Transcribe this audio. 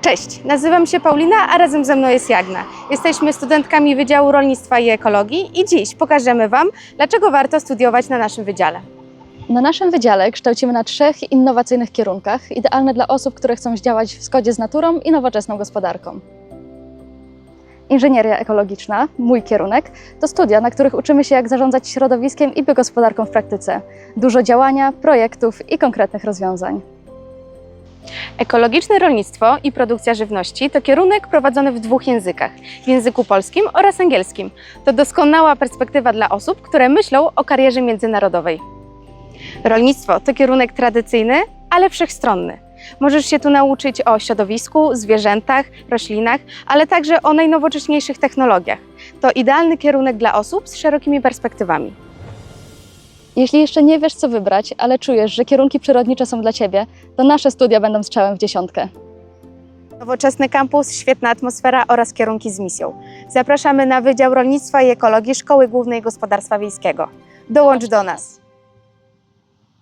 Cześć, nazywam się Paulina, a razem ze mną jest Jagna. Jesteśmy studentkami Wydziału Rolnictwa i Ekologii i dziś pokażemy Wam, dlaczego warto studiować na naszym wydziale. Na naszym wydziale kształcimy na trzech innowacyjnych kierunkach, idealne dla osób, które chcą działać w zgodzie z naturą i nowoczesną gospodarką. Inżynieria ekologiczna, mój kierunek, to studia, na których uczymy się, jak zarządzać środowiskiem i biogospodarką w praktyce. Dużo działania, projektów i konkretnych rozwiązań. Ekologiczne rolnictwo i produkcja żywności to kierunek prowadzony w dwóch językach w języku polskim oraz angielskim. To doskonała perspektywa dla osób, które myślą o karierze międzynarodowej. Rolnictwo to kierunek tradycyjny, ale wszechstronny. Możesz się tu nauczyć o środowisku, zwierzętach, roślinach, ale także o najnowocześniejszych technologiach. To idealny kierunek dla osób z szerokimi perspektywami. Jeśli jeszcze nie wiesz, co wybrać, ale czujesz, że kierunki przyrodnicze są dla Ciebie, to nasze studia będą strzałem w dziesiątkę. Nowoczesny kampus, świetna atmosfera oraz kierunki z misją. Zapraszamy na Wydział Rolnictwa i Ekologii Szkoły Głównej Gospodarstwa Wiejskiego. Dołącz do nas!